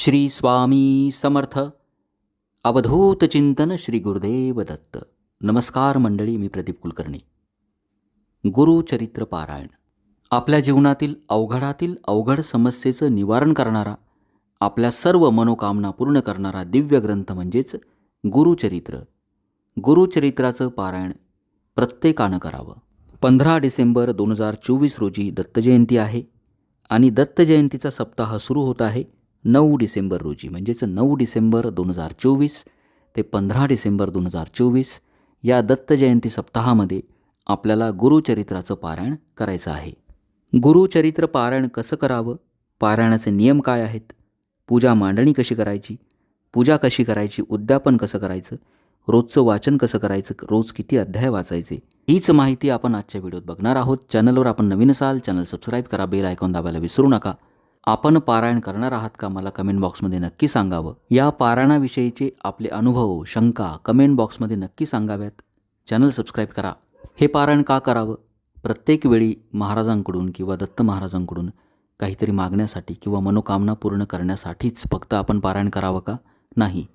श्री स्वामी समर्थ. अवधूत चिंतन श्री गुरुदेव दत्त. नमस्कार मंडळी मी प्रदीप कुलकर्णी. गुरुचरित्र पारायण. आपल्या जीवनातील अवघडातील अवघड समस्येचं निवारण करणारा आपल्या सर्व मनोकामना पूर्ण करणारा दिव्य ग्रंथ म्हणजेच गुरुचरित्र गुरुचरित्राचं पारायण प्रत्येकानं करावं. पंधरा डिसेंबर दोन हजार चोवीस रोजी दत्तजयंती आहे आणि दत्तजयंतीचा सप्ताह सुरू होत आहे. नऊ डिसेंबर रोजी म्हणजेच नऊ डिसेंबर दोन हजार चोवीस ते पंधरा डिसेंबर दोन हजार चोवीस या दत्तजयंती सप्ताहामध्ये आपल्याला गुरुचरित्राचं पारायण करायचं आहे. गुरुचरित्र पारायण कसं करावं? पारायणाचे नियम काय आहेत? पूजा मांडणी कशी करायची? पूजा कशी करायची? उद्यापन कसं करायचं? रोजचं वाचन कसं करायचं? रोज किती अध्याय वाचायचे? हीच माहिती आपण आजच्या व्हिडिओत बघणार आहोत. चॅनलवर आपण नवीन असाल चॅनल सबस्क्राईब करा बेल आयकॉन दाबायला विसरू नका. आपण पारायण करणार आहात का मला कमेंट बॉक्समध्ये नक्की सांगावं. या पारायणाविषयीचे आपले अनुभव शंका कमेंट बॉक्समध्ये नक्की सांगाव्यात. चॅनल सबस्क्राईब करा. हे पारायण का करावं? प्रत्येक वेळी महाराजांकडून किंवा दत्त महाराजांकडून काहीतरी मागण्यासाठी किंवा मनोकामना पूर्ण करण्यासाठीच फक्त आपण पारायण करावं का? नाही.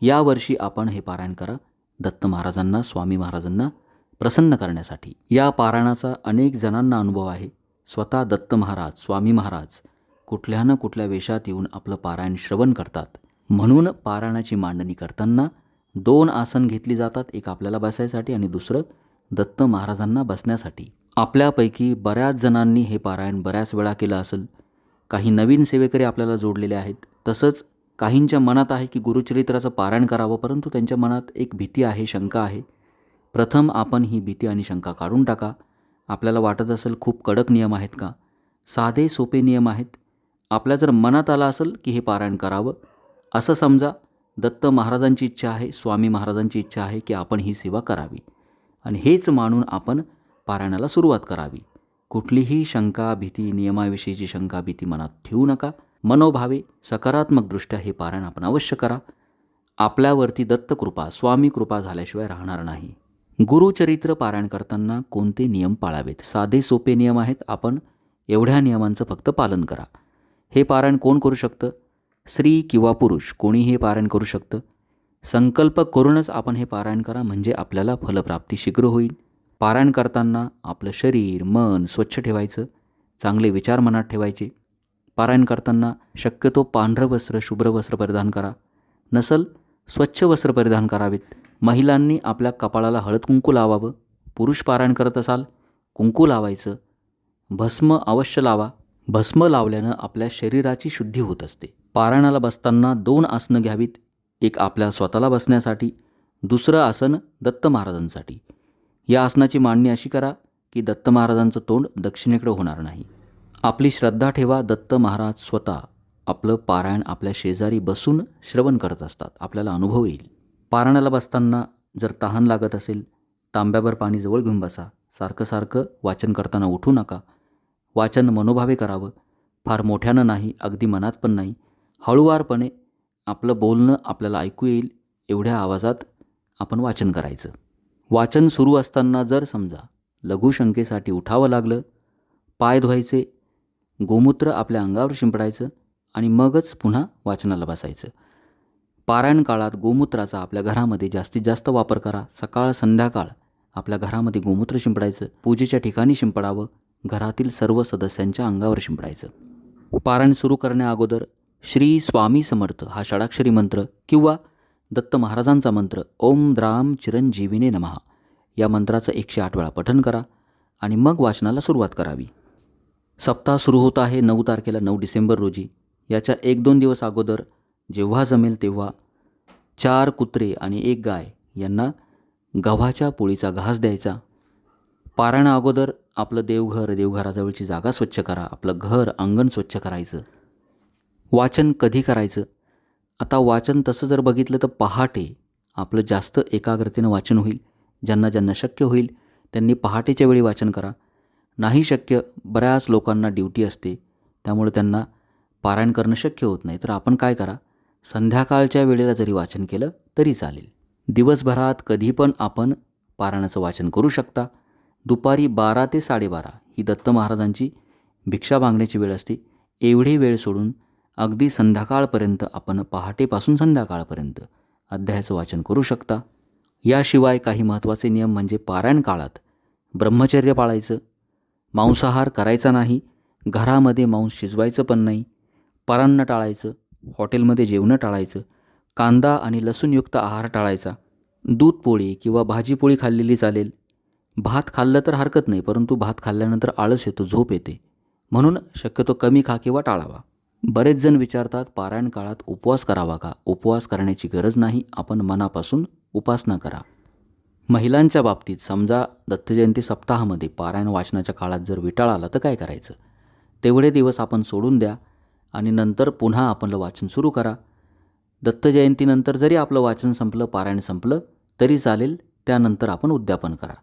यावर्षी आपण हे पारायण करा दत्त महाराजांना स्वामी महाराजांना प्रसन्न करण्यासाठी. या पारायणाचा अनेक जणांना अनुभव आहे. स्वतः दत्त महाराज स्वामी महाराज कुठल्या ना कुठल्या वेशात येऊन आपलं पारायण श्रवण करतात. म्हणून पारायणाची मांडणी करताना दोन आसन घेतली जातात एक आपल्याला बसायसाठी आणि दुसरं दत्त महाराजांना बसण्यासाठी. आपल्यापैकी बऱ्याच जणांनी हे पारायण बऱ्याच वेळा केलं असेल. काही नवीन सेवेकरी आपल्याला जोडलेले आहेत. तसंच काहींच्या मनात आहे की गुरुचरित्राचं पारायण करावं परंतु त्यांच्या मनात एक भीती आहे शंका आहे. प्रथम आपण ही भीती आणि शंका काढून टाका. आपल्याला वाटत असेल खूप कडक नियम आहेत का? साधे सोपे नियम आहेत. आपल्या जर मनात आलं असेल की हे पारायण करावं असं समजा दत्त महाराजांची इच्छा आहे स्वामी महाराजांची इच्छा आहे की आपण ही सेवा करावी. आणि हेच मानून आपण पारायणाला सुरुवात करावी. कुठलीही शंका भीती नियमाविषयीची शंका भीती मनात ठेवू नका. मनोभावे सकारात्मकदृष्ट्या हे पारायण आपण अवश्य करा. आपल्यावरती दत्तकृपा स्वामी कृपा झाल्याशिवाय राहणार नाही. गुरुचरित्र पारायण करताना कोणते नियम पाळावेत? साधे सोपे नियम आहेत. आपण एवढ्या नियमांचं फक्त पालन करा. हे पारायण कोण करू शकतं? स्त्री किंवा पुरुष कोणीही हे पारायण करू शकतं? संकल्प करूनच आपण हे पारायण करा म्हणजे आपल्याला फलप्राप्ती शीघ्र होईल. पारायण करताना आपलं शरीर मन स्वच्छ ठेवायचं चांगले विचार मनात ठेवायचे. पारायण करताना शक्यतो पांढरं वस्त्र शुभ्र वस्त्र परिधान करा. नसल स्वच्छ वस्त्र परिधान करावेत. महिलांनी आपल्या कपाळाला हळद कुंकू लावावं. पुरुष पारायण करत असाल कुंकू लावायचं. भस्म अवश्य लावा. भस्म लावल्यानं आपल्या शरीराची शुद्धी होत असते. पारायणाला बसताना दोन आसनं घ्यावीत. एक आपल्या स्वतःला बसण्यासाठी दुसरं आसन दत्त महाराजांसाठी. या आसनाची मांडणी अशी करा की दत्त महाराजांचं तोंड दक्षिणेकडे होणार नाही. आपली श्रद्धा ठेवा दत्त महाराज स्वतः आपलं पारायण आपल्या शेजारी बसून श्रवण करत असतात. आपल्याला अनुभव येईल. पारायणाला बसताना जर तहान लागत असेल तांब्याभर पाणी जवळ घेऊन बसा. सारखं सारखं वाचन करताना उठू नका. वाचन मनोभावे करावं. फार मोठ्यानं नाही अगदी मनात पण नाही. हळुवारपणे आपलं बोलणं आपल्याला ऐकू येईल एवढ्या आवाजात आपण वाचन करायचं. वाचन सुरू असताना जर समजा लघुशंकेसाठी उठावं लागलं पाय धुवायचे गोमूत्र आपल्या अंगावर शिंपडायचं आणि मगच पुन्हा वाचनाला बसायचं. पारायण काळात गोमूत्राचा आपल्या घरामध्ये जास्तीत जास्त वापर करा. सकाळ संध्याकाळ आपल्या घरामध्ये गोमूत्र शिंपडायचं पूजेच्या ठिकाणी शिंपडावं घरातील सर्व सदस्यांच्या अंगावर शिंपडायचं. पारायण सुरू करण्याअगोदर श्री स्वामी समर्थ हा षडाक्षरी मंत्र किंवा दत्त महाराजांचा मंत्र ओम द्राम चिरंजीवीने नमहा या मंत्राचं एकशे आठ वेळा पठन करा आणि मग वाचनाला सुरुवात करावी. सप्ताह सुरू होत आहे नऊ तारखेला नऊ डिसेंबर रोजी. याच्या एक दोन दिवस अगोदर जेव्हा जमेल तेव्हा चार कुत्रे आणि एक गाय यांना गव्हाच्या पोळीचा घास द्यायचा. पारायणा अगोदर आपलं देवघर देवघराजवळची जागा स्वच्छ करा. आपलं घर अंगण स्वच्छ करायचं. वाचन कधी करायचं? आता वाचन तसं जर बघितलं तर पहाटे आपलं जास्त एकाग्रतेनं वाचन होईल. ज्यांना ज्यांना शक्य होईल त्यांनी पहाटेच्या वेळी वाचन करा. नाही शक्य बऱ्याच लोकांना ड्युटी असते. त्यामुळे त्यांना पारायण करणं शक्य होत नाही. तर आपण काय करा? संध्याकाळच्या वेळेला जरी वाचन केलं तरी चालेल. दिवसभरात कधी पण आपण पारायणाचं वाचन करू शकता. दुपारी बारा ते साडेबारा ही दत्त महाराजांची भिक्षा मागण्याची वेळ असते. एवढी वेळ सोडून अगदी संध्याकाळपर्यंत आपण पहाटेपासून संध्याकाळपर्यंत अध्यायाचं वाचन करू शकता. याशिवाय काही महत्त्वाचे नियम म्हणजे पारायण काळात ब्रह्मचर्य पाळायचं मांसाहार करायचा नाही घरामध्ये मांस शिजवायचं पण नाही परान्न टाळायचं हॉटेलमध्ये जेवणं टाळायचं कांदा आणि लसूणयुक्त आहार टाळायचा दूध पोळी किंवा भाजीपोळी खाल्लेली चालेल भात खाल्लं तर हरकत नाही परंतु भात खाल्ल्यानंतर आळस येतो झोप येते. म्हणून शक्यतो कमी खा किंवा टाळावा. बरेच जण विचारतात पारायण काळात उपवास करावा का? उपवास करण्याची गरज नाही आपण मनापासून उपासना करा. महिलांच्या बाबतीत समजा दत्तजयंती सप्ताहामध्ये पारायण वाचनाच्या काळात जर विटाळ आला तर काय करायचं? तेवढे दिवस आपण सोडून द्या आणि नंतर पुन्हा आपलं वाचन सुरू करा. दत्तजयंतीनंतर जरी आपलं वाचन संपलं पारायण संपलं तरी चालेल त्यानंतर आपण उद्यापन करा.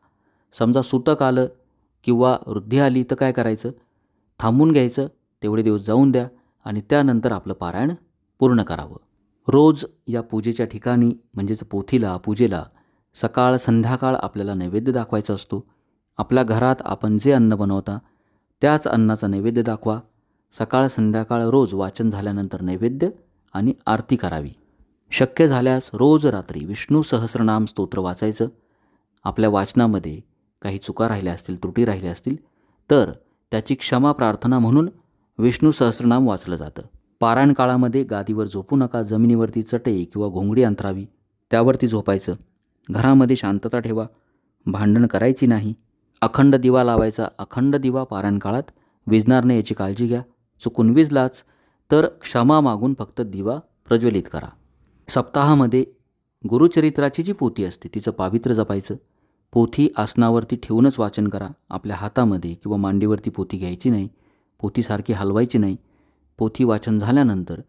समजा सुतक आलं किंवा वृद्धी आली तर काय करायचं? थांबून घ्यायचं तेवढे दिवस जाऊन द्या आणि त्यानंतर आपलं पारायण पूर्ण करावं. रोज या पूजेच्या ठिकाणी म्हणजेच पोथीला पूजेला सकाळ संध्याकाळ आपल्याला नैवेद्य दाखवायचा असतो. आपल्या घरात आपण जे अन्न बनवता त्याच अन्नाचा नैवेद्य दाखवा. सकाळ संध्याकाळ रोज वाचन झाल्यानंतर नैवेद्य आणि आरती करावी. शक्य झाल्यास रोज रात्री विष्णू सहस्रनाम स्तोत्र वाचायचं. आपल्या वाचनामध्ये काही चुका राहिल्या असतील त्रुटी राहिल्या असतील तर त्याची क्षमा प्रार्थना म्हणून विष्णू सहस्रनाम वाचलं जातं. पारायण काळामध्ये गादीवर झोपू नका जमिनीवरती चटई किंवा घोंगडी अंतरावी त्यावरती झोपायचं. घरामध्ये शांतता ठेवा भांडण करायची नाही. अखंड दिवा लावायचा अखंड दिवा पारायण काळात विजणार नाही याची काळजी घ्या. चुकून विजलाच तर क्षमा मागून फक्त दिवा प्रज्वलित करा. सप्ताहामध्ये गुरुचरित्राची जी पोती असते तिचं पावित्र्य जपायचं. पोथी आसनावरती ठेवूनच वाचन करा. आपल्या हातामध्ये किंवा मांडीवरती पोथी घ्यायची नाही. पोथीसारखी हलवायची नाही. पोथी वाचन झाल्यानंतर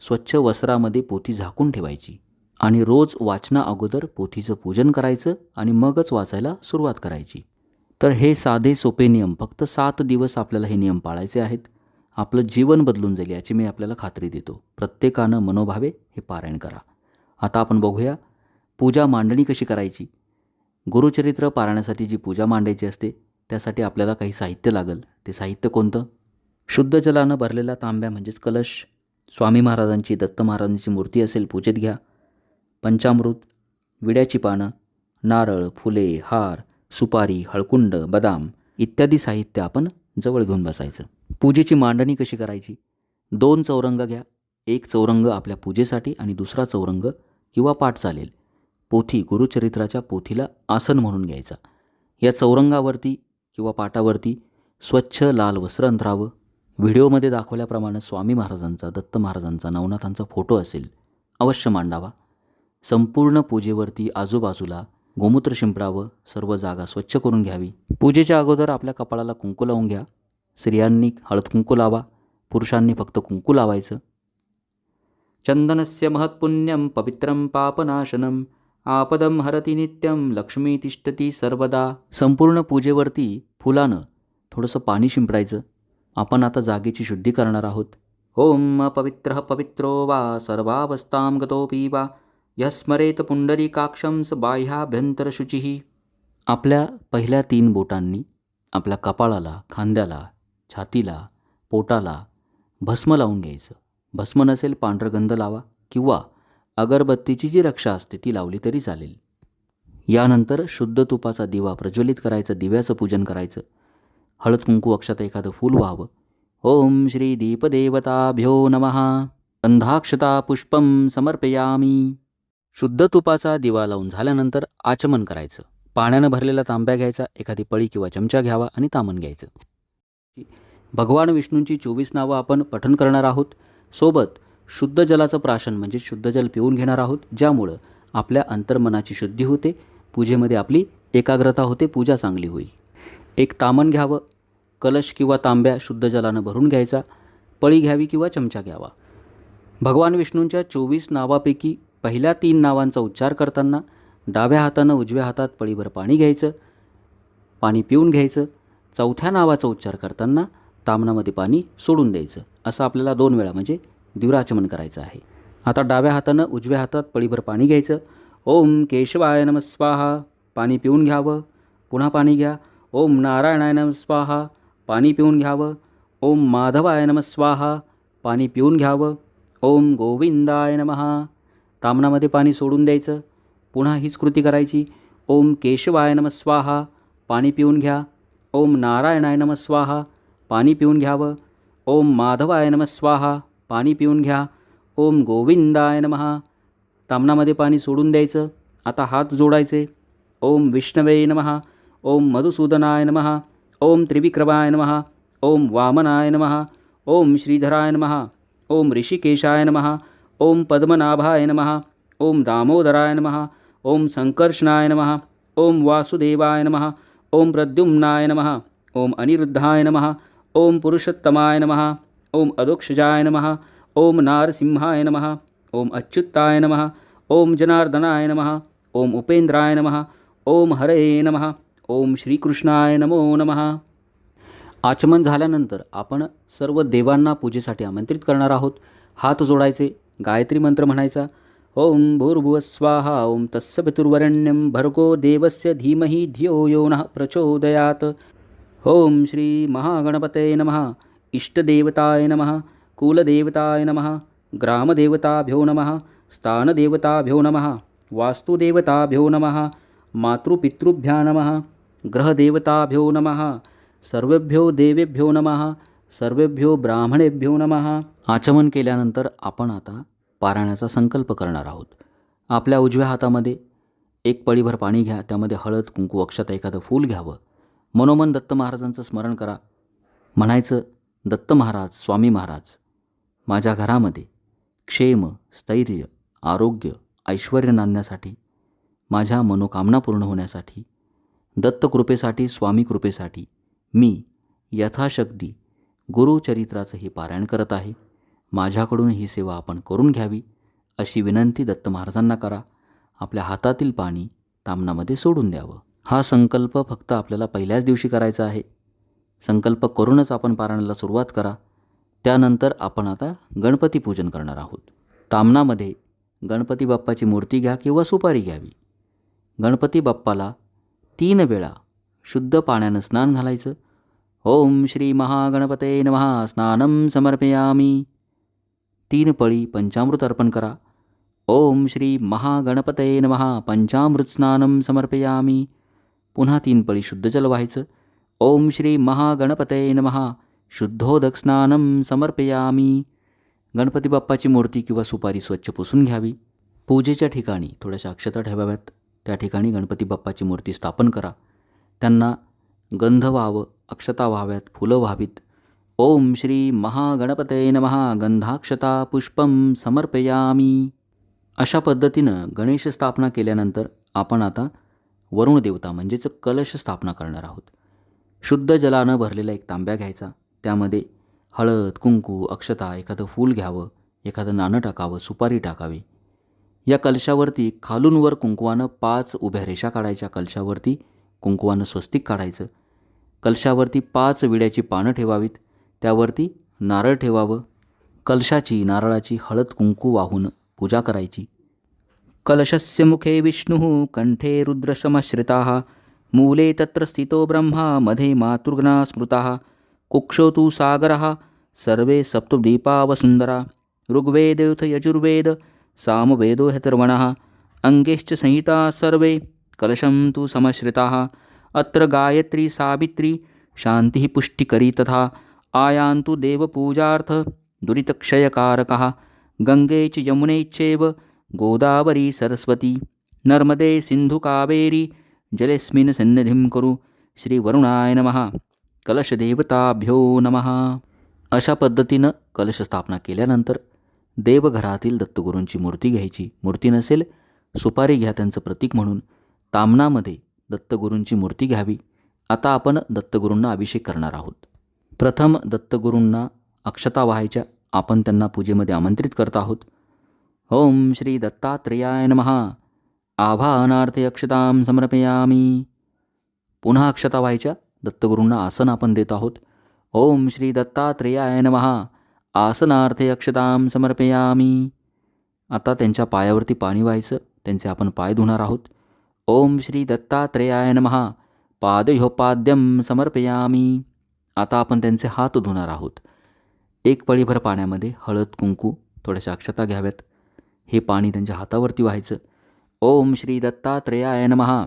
स्वच्छ वस्त्रामध्ये पोथी झाकून ठेवायची आणि रोज वाचना अगोदर पोथीचं पूजन करायचं आणि मगच वाचायला सुरुवात करायची. तर हे साधे सोपे नियम. फक्त सात दिवस आपल्याला हे नियम पाळायचे आहेत. आपलं जीवन बदलून जाईल याची मी आपल्याला खात्री देतो. प्रत्येकानं मनोभावे हे पारायण करा. आता आपण बघूया पूजा मांडणी कशी करायची? गुरुचरित्र पारायणासाठी जी पूजा मांडायची असते त्यासाठी आपल्याला काही साहित्य लागेल. ते साहित्य कोणतं? शुद्ध जलानं भरलेला तांब्या म्हणजेच कलश. स्वामी महाराजांची दत्त महाराजांची मूर्ती असेल पूजेत घ्या. पंचामृत विड्याची पानं नारळ फुले हार सुपारी हळकुंड बदाम इत्यादी साहित्य आपण जवळ घेऊन बसायचं. पूजेची मांडणी कशी करायची? दोन चौरंग घ्या. एक चौरंग आपल्या पूजेसाठी आणि दुसरा चौरंग किंवा पाठ चालेल. पोथी गुरुचरित्राच्या पोथीला आसन म्हणून घ्यायचा. या चौरंगावरती किंवा पाटावरती स्वच्छ लाल वस्त्र अंतरावं. व्हिडिओमध्ये दाखवल्याप्रमाणे स्वामी महाराजांचा दत्त महाराजांचा नवनाथांचा फोटो असेल अवश्य मांडावा. संपूर्ण पूजेवरती आजूबाजूला गोमूत्र शिंपडावं सर्व जागा स्वच्छ करून घ्यावी. पूजेच्या अगोदर आपल्या कपाळाला कुंकू लावून घ्या. स्त्रियांनी हळद कुंकू लावा पुरुषांनी फक्त कुंकू लावायचं. चंदनस्य महत्पुण्यम पवित्रं पापनाशनम आपदम हरती नित्यम लक्ष्मी तिष्ठती सर्वदा. संपूर्ण पूजेवरती फुलानं थोडंसं पाणी शिंपडायचं. आपण आता जागेची शुद्धी करणार आहोत. ओम अपवित्र पवित्रो वा सर्वावस्थां गतोपी वा. यस्मरेत पुंडरीकाक्षं स बाह्याभ्यंतरशुचिः आपल्या पहिल्या तीन बोटांनी आपल्या कपाळाला खांद्याला छातीला पोटाला भस्म लावून घ्यायचं. भस्म नसेल पांढरगंध लावा किंवा अगरबत्तीची जी रक्षा असते ती लावली तरी चालेल. यानंतर शुद्ध तुपाचा दिवा प्रज्वलित करायचं दिव्याचं पूजन करायचं. हळद कुंकू अक्षात एखादं फूल व्हावं. ओम श्री दीपदेवताभ्यो नमः. अंधाक्षता पुष्पं समर्पयामी. शुद्ध तुपाचा दिवा लावून झाल्यानंतर आचमन करायचं. पाण्यानं भरलेला तांब्या घ्यायचा एखादी पळी किंवा चमचा घ्यावा आणि तामन घ्यायचं. भगवान विष्णूंची चोवीस नावं आपण पठन करणार आहोत. सोबत शुद्ध जलाचं प्राशन म्हणजे शुद्ध जल पिऊन घेणार आहोत ज्यामुळं आपल्या अंतर्मनाची शुद्धी होते पूजेमध्ये आपली एकाग्रता होते पूजा चांगली होईल. एक तामण घ्यावं कलश किंवा तांब्या शुद्ध जलानं भरून घ्यायचा पळी घ्यावी किंवा चमचा घ्यावा. भगवान विष्णूंच्या चोवीस नावापैकी पहिल्या तीन नावांचा उच्चार करताना डाव्या हातानं उजव्या हातात पळीभर पाणी घ्यायचं पाणी पिऊन घ्यायचं चौथ्या नावाचा उच्चार करताना तामनामध्ये पाणी सोडून द्यायचं. असं आपल्याला दोन वेळा म्हणजे दिवराचमन करायचं आहे. आता डाव्या हातानं उजव्या हातात पळीभर पाणी घ्यायचं. ओम केशवाय नम स्वाहा. पाणी पिऊन घ्यावं. पुन्हा पाणी घ्या. ओम नारायणाय नम स्वाहा. पाणी पिऊन घ्यावं. ओम माधवाय नम स्वाहा. पाणी पिऊन घ्यावं. ओम गोविंदाय नमः. तामणामध्ये पाणी सोडून द्यायचं. पुन्हा हीच कृती करायची. ओम केशवाय नम स्वाहा. पाणी पिऊन घ्या. ओम नारायणाय नम स्वाहा. पाणी पिऊन घ्यावं. ओम माधवाय नम स्वाहा. पाणी पिऊन घ्या ओम गोविंदाय नमः तामणामध्ये पाणी सोडून द्यायचं आता हात जोडायचे ओम विष्णवे नमः ओम मधुसूदनाय नमः ओम त्रिविक्रमाय नमहा ओम वामनाय नमः ओम श्रीधराय नमः ओम ऋषिकेशाय नमः ओम पद्मनाभाय नमः ओम दामोदराय नमः ओम संकर्षणाय नमः ओम वासुदेवाय नमः ओम प्रद्युम्नाय नमः ओम अनिरुद्धाय नमः ओम पुरुषोत्तमाय नमः ओम अदोक्षजाय नमः ओम नारसिंहाय नमः ओम अच्युताय नमः ओम जनार्दनाय नमः ओम उपेंद्राय नमः ओम हरे नमः ओम श्रीकृष्णाय नमो नमः. आचमन झाल्यानंतर आपण सर्व देवांना पूजेसाठी आमंत्रित करणार आहोत. हात जोडायचे गायत्री मंत्र म्हणायचा ओम भूर्भुवः स्वाहा ओम तस्य पितुर्वरण्यम भर्गो देवस्य धीमहि धियो यो नः प्रचोदयात्. ओम श्री महागणपते नमः. इष्टदेवताय नमः कुलदेवताय नमः ग्रामदेवताभ्यो नमः स्थानदेवताभ्यो नमः वास्तुदेवताभ्यो नमः मातृपितृभ्या नमः ग्रहदेवताभ्यो नमः सर्वेभ्यो देवेभ्यो नमः सर्वेभ्यो ब्राह्मणेभ्यो नमः। आचमन केल्यानंतर आपण आता पारायणाचा संकल्प करणार आहोत. आपल्या उजव्या हातामध्ये एक पळीभर पाणी घ्या त्यामध्ये हळद कुंकू अक्षता एखादं फूल घ्यावं. मनोमन दत्त महाराजांचं स्मरण करा. म्हणायचं दत्त महाराज स्वामी महाराज. माझ्या घरामध्ये क्षेम स्थैर्य आरोग्य ऐश्वर नांदण्यासाठी माझ्या मनोकामना पूर्ण होण्यासाठी दत्त कृपेसाठी स्वामी कृपेसाठी मी यथाशक्ती गुरुचरित्राचं हे पारायण करत आहे. माझ्याकडून ही सेवा आपण करून घ्यावी अशी विनंती दत्त महाराजांना करा. आपल्या हातातील पाणी तामणामध्ये सोडून द्यावं. हा संकल्प फक्त आपल्याला पहिल्याच दिवशी करायचा आहे. संकल्प करूनच आपण पारायणाला सुरुवात करा. त्यानंतर आपण आता गणपती पूजन करणार आहोत. तामणामध्ये गणपती बाप्पाची मूर्ती घ्या किंवा सुपारी घ्यावी. गणपती बाप्पाला तीन वेळा शुद्ध पाण्यानं स्नान घालायचं. ओम श्री महागणपते नमः. स्नानं समर्पयामी. तीन पळी पंचामृत अर्पण करा. ओम श्री महागणपते नमः. पंचामृत स्नानम समर्पयामी. पुन्हा तीन पळी शुद्ध जल व्हायचं. ओम श्री महागणपते नमहा शुद्धोदक स्नानं समर्पयामी। गणपती बाप्पाची मूर्ती किंवा सुपारी स्वच्छ पुसून घ्यावी. पूजेच्या ठिकाणी थोड्याशा अक्षता ठेवाव्यात. त्या ठिकाणी गणपती बाप्पाची मूर्ती स्थापन करा. त्यांना गंध व्हावं अक्षता व्हाव्यात फुलं व्हावीत. ओम श्री महागणपते नमहा गंधाक्षता पुष्पं समर्पयामी। अशा पद्धतीनं गणेश स्थापना केल्यानंतर आपण आता वरुण देवता म्हणजेच कलश स्थापना करणार आहोत. शुद्ध जलानं भरलेला एक तांब्या घ्यायचा. त्यामध्ये हळद कुंकू अक्षता एखादं फूल घ्यावं एखादं नाणं टाकावं सुपारी टाकावी. या कलशावरती खालूनवर कुंकवानं पाच उभ्या रेषा काढायच्या. कलशावरती कुंकवानं स्वस्तिक काढायचं. कलशावरती पाच विड्याची पानं ठेवावीत. त्यावरती नारळ ठेवावं. कलशाची नारळाची हळद कुंकू वाहून पूजा करायची. कलशस्य मुखे विष्णुः कंठे रुद्रशमश्रिता मूले तत्र स्थितो ब्रह्मा मधे मातृघ्ना स्मृताः। कुक्षो तु सागरः सर्वे सप्तद्वीपावसुन्दरा। ऋग्वेदयुथ यजुर्वेद सामवेदो हतर्वणः। अङ्गेश्च संहिता सर्वे कलशं तु समश्रिताः। अत्र गायत्री सावित्री शान्तिः पुष्टिकरी तथा आयान्तु देवपूजार्थ दुरितक्षयकारकः। गङ्गे च यमुने चैव गोदावरी सरस्वती। नर्मदे सिन्धुकावेरी जलेस्मिन् सन्निधिं कुरु श्रीवरुणाय नमः। कलशदेवताभ्यो नमः। अशा पद्धतीनं कलश स्थापना केल्यानंतर देवघरातील दत्तगुरूंची मूर्ती घ्यायची. मूर्ती नसेल सुपारी घ्या त्यांचं प्रतीक म्हणून तामणामध्ये दत्तगुरूंची मूर्ती घ्यावी. आता आपण दत्तगुरूंना अभिषेक करणार आहोत. प्रथम दत्तगुरूंना अक्षता व्हायच्या आपण त्यांना पूजेमध्ये आमंत्रित करत आहोत. ओम श्री दत्तात्रेयाय नमहा आभानार्थे अक्षतां समर्पयामी। पुन्हा अक्षता व्हायच्या दत्तगुरूंना आसन आपण देत आहोत। ओम श्री दत्तात्रेयाय नमहा आसनार्थे अक्षतां समर्पयामी। आता त्यांच्या पायावरती पाणी व्हायचं त्यांचे आपण पाय धुणार आहोत। ओम श्री दत्तात्रेयाय नमहा पादयोपाद्यं समर्पयामी। आता आपण त्यांचे हात धुणार आहोत। एक पळीभर पाण्यामध्ये हळद कुंकू थोड्याशा अक्षता घ्याव्यात। हे पाणी त्यांच्या हातावरती व्हायचं ओम श्री दत्तात्रेयाय नमहा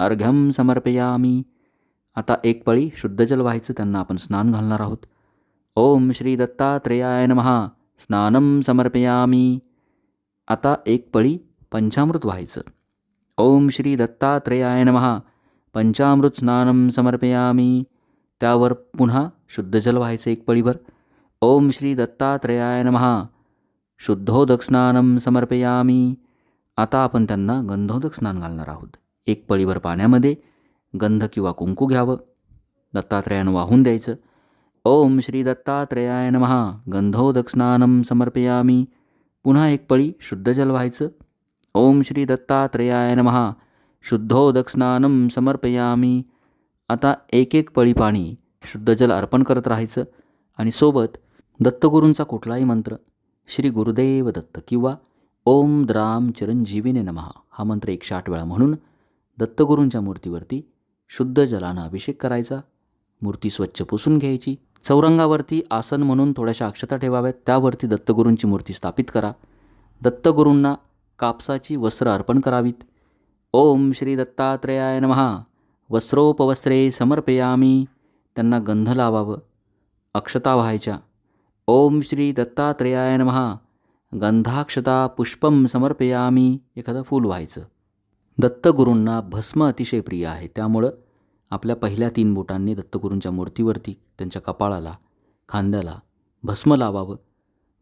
अर्घ्यम समर्पयामी. आता एक पळी शुद्ध जल व्हायचं त्यांना आपण स्नान घालणार आहोत. ओम श्री दत्तात्रेयाय नमहा स्नानम समर्पयामी. आता एक पळी पंचामृत व्हायचं. ओम श्री दत्तात्रेयाय नमहा पंचामृत स्नानम समर्पयामी. त्यावर पुन्हा शुद्ध जल व्हायचं एक पळीभर. ओम श्री दत्तात्रेयाय नमहा शुद्धोदक स्नानम समर्पयामी. आता आपण त्यांना गंधोदक स्नान घालणार आहोत. एक पळीभर पाण्यामध्ये गंध किंवा कुंकू घ्यावं. दत्तात्रयानं वाहून द्यायचं. ओम श्री दत्तात्रेयाय महा गंधोदक स्नानम समर्पयामी. पुन्हा एक पळी शुद्ध जल व्हायचं. ओम श्री दत्तात्रेयाय महा शुद्धोदक स्नानम समर्पयामी. आता एक एक पळी पाणी शुद्ध जल अर्पण करत राहायचं. आणि सोबत दत्तगुरूंचा कुठलाही मंत्र श्री गुरुदेव दत्त किंवा ओम द्राम चिरंजीवीने नमहा हा मंत्र एकशे आठ वेळा म्हणून दत्तगुरूंच्या मूर्तीवरती शुद्ध जलानं अभिषेक करायचा मूर्ती स्वच्छ पुसून घ्यायची चौरंगावरती आसन म्हणून थोड्याशा अक्षता ठेवाव्यात त्यावरती दत्तगुरूंची मूर्ती स्थापित करा. दत्तगुरूंना कापसाची वस्त्र अर्पण करावीत. ओम श्री दत्तात्रेयाय नमहा वस्त्रोपवस्त्रे समर्पयामी. त्यांना गंध लावावं. अक्षता व्हायच्या. ओम श्री दत्तात्रेयाय नमहा गंधाक्षता पुष्पम समर्पयामी एखादं फूल व्हायचं. दत्तगुरूंना भस्म अतिशय प्रिय आहे. त्यामुळं आपल्या पहिल्या तीन बोटांनी दत्तगुरूंच्या मूर्तीवरती त्यांच्या कपाळाला खांद्याला भस्म लावावं.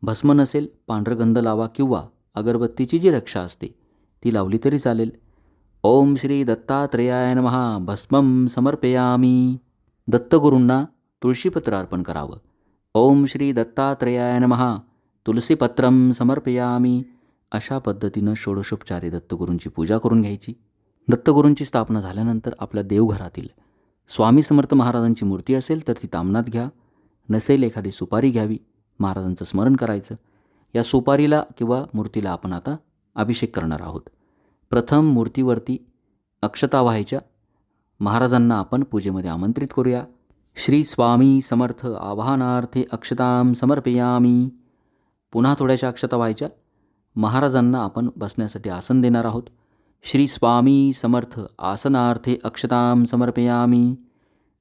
भस्म नसेल पांढरगंध लावा किंवा अगरबत्तीची जी रक्षा असते ती लावली तरी चालेल. ओम श्री दत्तात्रेयाय महा भस्मम समर्पयामी. दत्तगुरूंना तुळशीपत्र अर्पण करावं. ओम श्री दत्तात्रेयाय महा तुलसीपत्रम समर्पयामी. अशा पद्धतीनं षोडशोपचारे दत्तगुरूंची पूजा करून घ्यायची. दत्तगुरूंची स्थापना झाल्यानंतर आपल्या देवघरातील स्वामी समर्थ महाराजांची मूर्ती असेल तर ती तामनात घ्या. नसेल एखादी सुपारी घ्यावी. महाराजांचं स्मरण करायचं. या सुपारीला किंवा मूर्तीला आपण आता अभिषेक करणार आहोत. प्रथम मूर्तीवरती अक्षता व्हायच्या. महाराजांना आपण पूजेमध्ये आमंत्रित करूया. श्री स्वामी समर्थ आवाहनार्थे अक्षतां समर्पयामी. पुन्हा थोड्याशा अक्षता व्हायच्या महाराजांना आपण बसण्यासाठी आसन देणार आहोत. श्री स्वामी समर्थ आसनार्थे अक्षतां समर्पयामी.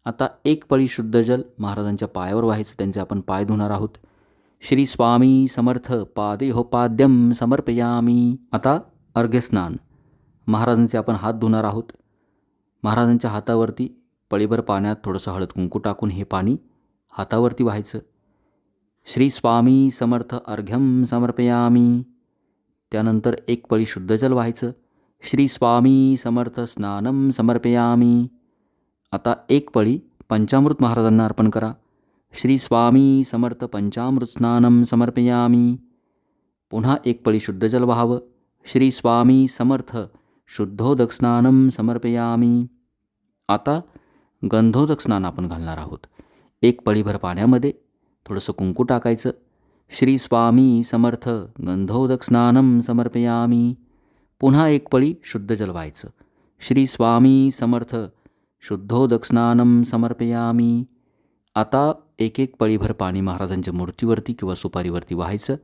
आता एक पळी शुद्ध जल महाराजांच्या पायावर व्हायचं त्यांचे आपण पाय धुणार आहोत. श्री स्वामी समर्थ पाद्यम समर्पयामी. आता अर्घ्यस्नान. महाराजांचे आपण हात धुणार आहोत. महाराजांच्या हातावरती पळीभर पाण्यात थोडंसं हळद कुंकू टाकून हे पाणी हातावरती व्हायचं. श्री स्वामी समर्थ अर्घ्यम समर्पयामी. त्यानंतर एक पळी शुद्धजल व्हायचं. श्री स्वामी समर्थ स्नानम समर्पयामी. आता एक पळी पंचामृत महाराजांना अर्पण करा. श्री स्वामी समर्थ पंचामृत स्नानम समर्पयामी. पुन्हा एक पळी शुद्धजल व्हावं. श्री स्वामी समर्थ शुद्धोदक स्नानम समर्पयामी. आता गंधोदक स्नान आपण घालणार आहोत. एक पळीभर पाण्यामध्ये थोडंसं कुंकू टाकायचं. श्री स्वामी समर्थ गंधोदक स्नानम समर्पयामी. पुन्हा एक पळी शुद्ध जल व्हायचं श्री स्वामी समर्थ शुद्धोदक स्नानम समर्पयामी. आता एक एक पळीभर पाणी महाराजांच्या मूर्तीवरती किंवा सुपारीवरती व्हायचं.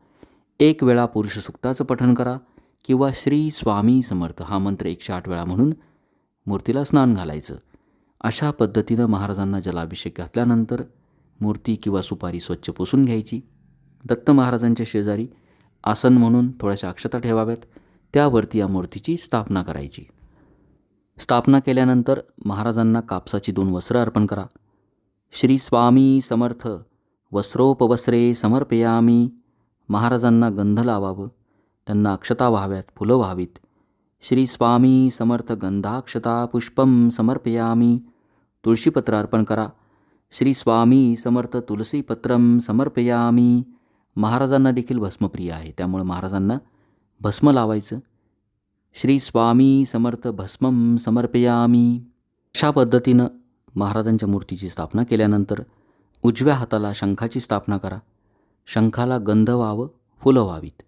एक वेळा पुरुष सुक्ताचं पठण करा किंवा श्री स्वामी समर्थ हा मंत्र एकशे आठ वेळा म्हणून मूर्तीला स्नान घालायचं. अशा पद्धतीनं महाराजांना जलाभिषेक घातल्यानंतर मूर्ती किंवा सुपारी स्वच्छ पुसून घ्यायची. दत्त महाराजांच्या शेजारी आसन म्हणून थोड्याशा अक्षता ठेवाव्यात. त्यावरती या मूर्तीची स्थापना करायची. स्थापना केल्यानंतर महाराजांना कापसाची दोन वस्त्र अर्पण करा. श्री स्वामी समर्थ वस्त्रोपवस्त्रे समर्पयामी. महाराजांना गंध लावावं. त्यांना अक्षता व्हाव्यात फुलं व्हावीत. श्री स्वामी समर्थ गंधाक्षता पुष्पम समर्पयामी. तुळशीपत्र अर्पण करा. श्री स्वामी समर्थ तुलसीपत्रम समर्पयामी. महाराजांना देखील भस्मप्रिय आहे. त्यामुळे महाराजांना भस्म लावायचं. श्री स्वामी समर्थ भस्मम समर्पयामी. अशा पद्धतीनं महाराजांच्या मूर्तीची स्थापना केल्यानंतर उजव्या हाताला शंखाची स्थापना करा. शंखाला गंध व्हावं फुलं व्हावीत.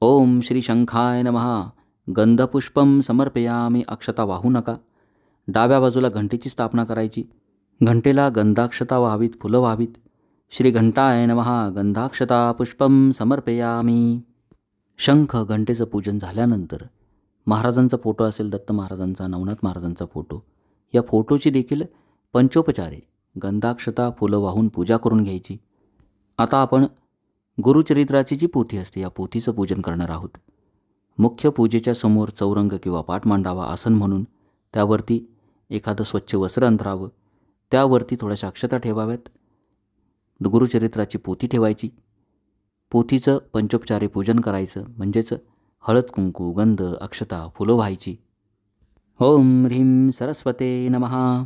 ओम श्री शंखाय नमहा गंधपुष्पम समर्पयामी. अक्षता वाहू नका. डाव्या बाजूला घंटेची स्थापना करायची. घंटेला गंधाक्षता व्हावीत फुलं व्हावीत. श्री घंटाय नमहा गंधाक्षता पुष्पम समर्पयामी. शंख घंटेचं पूजन झाल्यानंतर महाराजांचा फोटो असेल दत्त महाराजांचा नवनाथ महाराजांचा फोटो. या फोटोची देखील पंचोपचारे गंधाक्षता फुलं वाहून पूजा करून घ्यायची. आता आपण गुरुचरित्राची जी पोथी असते या पोथीचं पूजन करणार आहोत. मुख्य पूजेच्या समोर चौरंग किंवा पाठ मांडावा आसन म्हणून त्यावरती एखादं स्वच्छ वस्त्र अंतरावं त्यावरती थोड्याशा अक्षता ठेवाव्यात. गुरुचरित्राची पोथी ठेवायची. पोथीचं पंचोपचारी पूजन करायचं. म्हणजेच हळद कुंकू गंध अक्षता फुलं व्हायची. ओम ह्रीं सरस्वते नमः.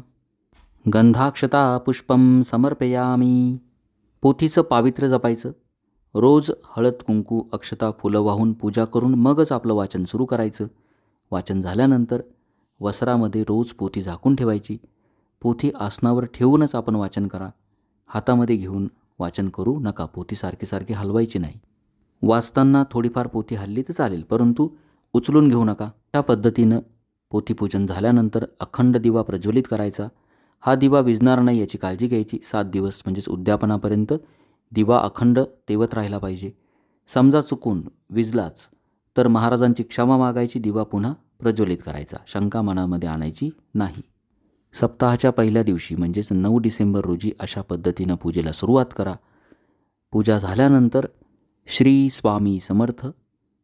गंधाक्षता पुष्पं समर्पयामी. पोथीचं पावित्र्य जपायचं. रोज हळद कुंकू अक्षता फुलं वाहून पूजा करून मगच आपलं वाचन सुरू करायचं. वाचन झाल्यानंतर वस्त्रामध्ये रोज पोथी झाकून ठेवायची. पोथी आसनावर ठेवूनच आपण वाचन करा. हातामध्ये घेऊन वाचन करू नका. पोथी सारखी सारखी हलवायची नाही. वाचताना थोडीफार पोथी हल्ली तर चालेल परंतु उचलून घेऊ नका. त्या पद्धतीनं पोथीपूजन झाल्यानंतर अखंड दिवा प्रज्वलित करायचा. हा दिवा विजणार नाही याची काळजी घ्यायची. सात दिवस म्हणजेच उद्यापनापर्यंत दिवा अखंड तेवत राहिला पाहिजे. समजा चुकून विजलाच तर महाराजांची क्षमा मागायची. दिवा पुन्हा प्रज्वलित करायचा. शंका मनामध्ये आणायची नाही. सप्ताहाच्या पहिल्या दिवशी म्हणजेच नऊ डिसेंबर रोजी अशा पद्धतीनं पूजेला सुरुवात करा. पूजा झाल्यानंतर श्री स्वामी समर्थ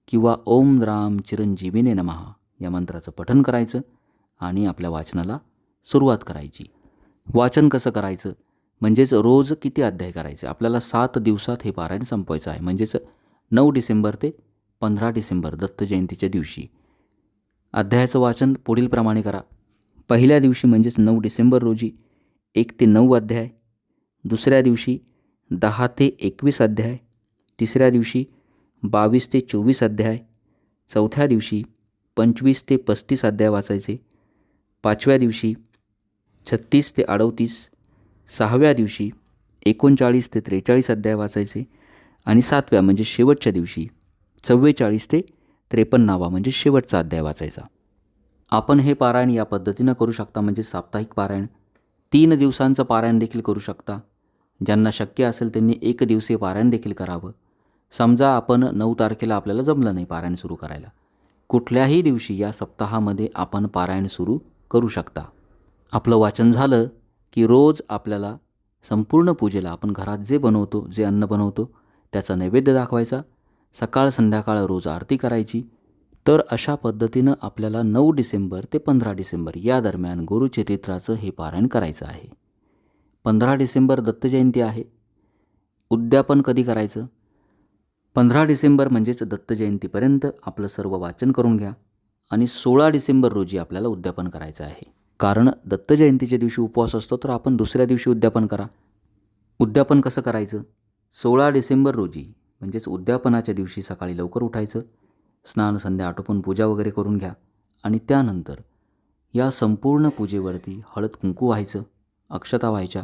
किंवा ओम राम चिरंजीवीने नमहा या मंत्राचं पठन करायचं आणि आपल्या वाचनाला सुरुवात करायची. वाचन कसं करायचं? म्हणजेच रोज किती अध्याय करायचे? आपल्याला सात दिवसात हे पारायण संपवायचं आहे. म्हणजेच नऊ डिसेंबर ते पंधरा डिसेंबर दत्त जयंतीच्या दिवशी. अध्यायाचं वाचन पुढीलप्रमाणे करा. पहिल्या दिवशी म्हणजेच नऊ डिसेंबर रोजी एक ते नऊ अध्याय दुसऱ्या दिवशी दहा ते एकवीस अध्याय तिसऱ्या दिवशी बावीस ते चोवीस अध्याय चौथ्या दिवशी पंचवीस ते पस्तीस अध्याय वाचायचे पाचव्या दिवशी छत्तीस ते अडतीस सहाव्या दिवशी एकोणचाळीस ते त्रेचाळीस अध्याय वाचायचे आणि सातव्या म्हणजे शेवटच्या दिवशी चव्वेचाळीस ते त्रेपन्नावा म्हणजे शेवटचा अध्याय वाचायचा. आपण हे पारायण या पद्धतीनं करू शकता म्हणजे साप्ताहिक पारायण. तीन दिवसांचं पारायण देखील करू शकता. ज्यांना शक्य असेल त्यांनी एक दिवसीय पारायण देखील करावं. समजा आपण नऊ तारखेला आपल्याला जमलं नाही पारायण सुरू करायला. कुठल्याही दिवशी या सप्ताहामध्ये आपण पारायण सुरू करू शकता. आपलं वाचन झालं की रोज आपल्याला संपूर्ण पूजेला आपण घरात जे बनवतो जे अन्न बनवतो त्याचा नैवेद्य दाखवायचा. सकाळ संध्याकाळ रोज आरती करायची. तर अशा पद्धतीनं आपल्याला नऊ डिसेंबर ते पंधरा डिसेंबर या दरम्यान गुरुचरित्राचं हे पारायण करायचं आहे. पंधरा डिसेंबर दत्तजयंती आहे. उद्यापन कधी करायचं? पंधरा डिसेंबर म्हणजेच दत्तजयंतीपर्यंत आपलं सर्व वाचन करून घ्या आणि सोळा डिसेंबर रोजी आपल्याला उद्यापन करायचं आहे. कारण दत्तजयंतीच्या दिवशी उपवास असतो तर आपण दुसऱ्या दिवशी उद्यापन करा. उद्यापन कसं करायचं? सोळा डिसेंबर रोजी म्हणजेच उद्यापनाच्या दिवशी सकाळी लवकर उठायचं. स्नान संध्या आटोपून पूजा वगैरे करून घ्या. आणि त्यानंतर या संपूर्ण पूजेवरती हळद कुंकू व्हायचं अक्षता व्हायच्या.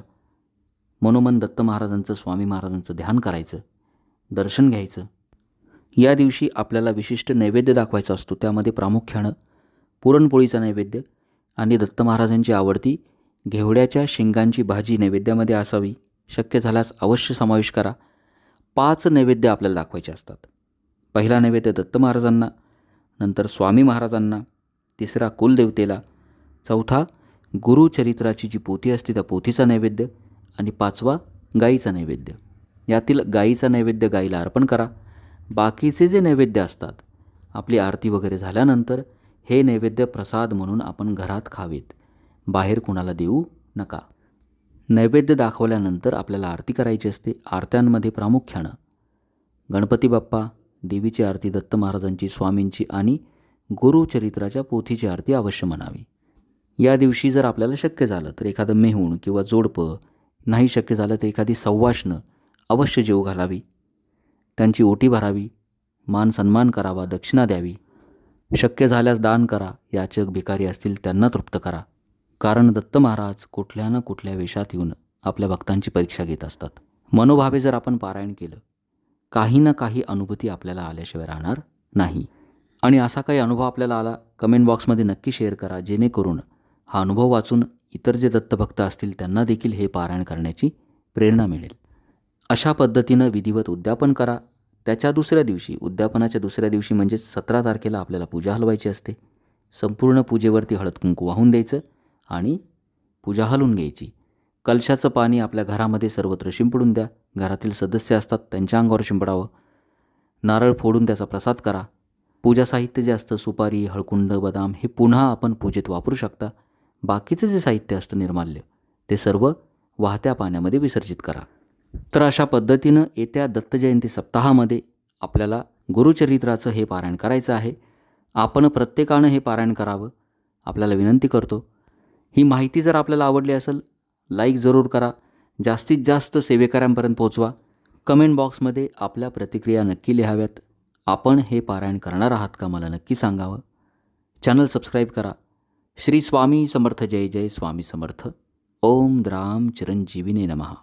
मनोमन दत्त महाराजांचं स्वामी महाराजांचं ध्यान करायचं दर्शन घ्यायचं. या दिवशी आपल्याला विशिष्ट नैवेद्य दाखवायचा असतो. त्यामध्ये प्रामुख्यानं पुरणपोळीचा नैवेद्य आणि दत्त महाराजांची आवडती घेवड्याच्या शेंगांची भाजी नैवेद्यामध्ये असावी. शक्य झाल्यास अवश्य समावेश करा. पाच नैवेद्य आपल्याला दाखवायचे असतात. पहिला नैवेद्य दत्त महाराजांना नंतर स्वामी महाराजांना तिसरा कुलदेवतेला चौथा गुरुचरित्राची जी पोथी असते त्या पोथीचा नैवेद्य आणि पाचवा गाईचा नैवेद्य. यातील गाईचा नैवेद्य गाईला अर्पण करा. बाकीचे जे नैवेद्य असतात आपली आरती वगैरे झाल्यानंतर हे नैवेद्य प्रसाद म्हणून आपण घरात खावेत. बाहेर कुणाला देऊ नका. नैवेद्य दाखवल्यानंतर आपल्याला आरती करायची असते. आरत्यांमध्ये प्रामुख्यानं गणपती बाप्पा देवीची आरती दत्त महाराजांची स्वामींची आणि गुरुचरित्राच्या पोथीची आरती अवश्य म्हणावी. या दिवशी जर आपल्याला शक्य झालं तर एखादं मेहूण किंवा जोडपं नाही शक्य झालं तर एखादी संवाषणं अवश्य जेव घालावी. त्यांची ओटी भरावी मान सन्मान करावा दक्षिणा द्यावी. शक्य झाल्यास दान करा याचक भिकारी असतील त्यांना तृप्त करा. कारण दत्त महाराज कुठल्या ना कुठल्या वेशात येऊन आपल्या भक्तांची परीक्षा घेत असतात. मनोभावे जर आपण पारायण केलं काही ना काही अनुभूती आपल्याला आल्याशिवाय राहणार नाही. आणि असा काही अनुभव आपल्याला आला कमेंट बॉक्समध्ये नक्की शेअर करा जेणेकरून हा अनुभव वाचून इतर जे दत्तभक्त असतील त्यांना देखील हे पारायण करण्याची प्रेरणा मिळेल. अशा पद्धतीनं विधिवत उद्यापन करा. त्याच्या दुसऱ्या दिवशी उद्यापनाच्या दुसऱ्या दिवशी म्हणजेच सतरा तारखेला आपल्याला पूजा हलवायची असते. संपूर्ण पूजेवरती हळद कुंकू वाहून द्यायचं आणि पूजा हलवून घ्यायची. कलशाचं पाणी आपल्या घरामध्ये सर्वत्र शिंपडून द्या. घरातील सदस्य असतात त्यांच्या अंगावर शिंपडावं. नारळ फोडून त्याचा प्रसाद करा. पूजा साहित्य जे असतं सुपारी हळकुंड बदाम हे पुन्हा आपण पूजेत वापरू शकता. बाकीचं जे साहित्य असतं निर्माल्य ते सर्व वाहत्या पाण्यामध्ये विसर्जित करा. तर अशा पद्धतीनं येत्या दत्तजयंती सप्ताहामध्ये आपल्याला गुरुचरित्राचं हे पारायण करायचं आहे. आपण प्रत्येकानं हे पारायण करावं. आपल्याला विनंती करतो. ही माहिती जर आपल्याला आवडली असेल लाईक जरूर करा. जास्तीत जास्त सेवेकऱ्यांपर्यंत पोचवा कमेंट बॉक्समध्ये आपल्या प्रतिक्रिया नक्की लिहाव्यात. आपण हे पारायण करणार आहात का मला नक्की सांगावं? चॅनल सबस्क्राईब करा. श्री स्वामी समर्थ जय जय स्वामी समर्थ. ओम द्राम चिरंजीविने नमहा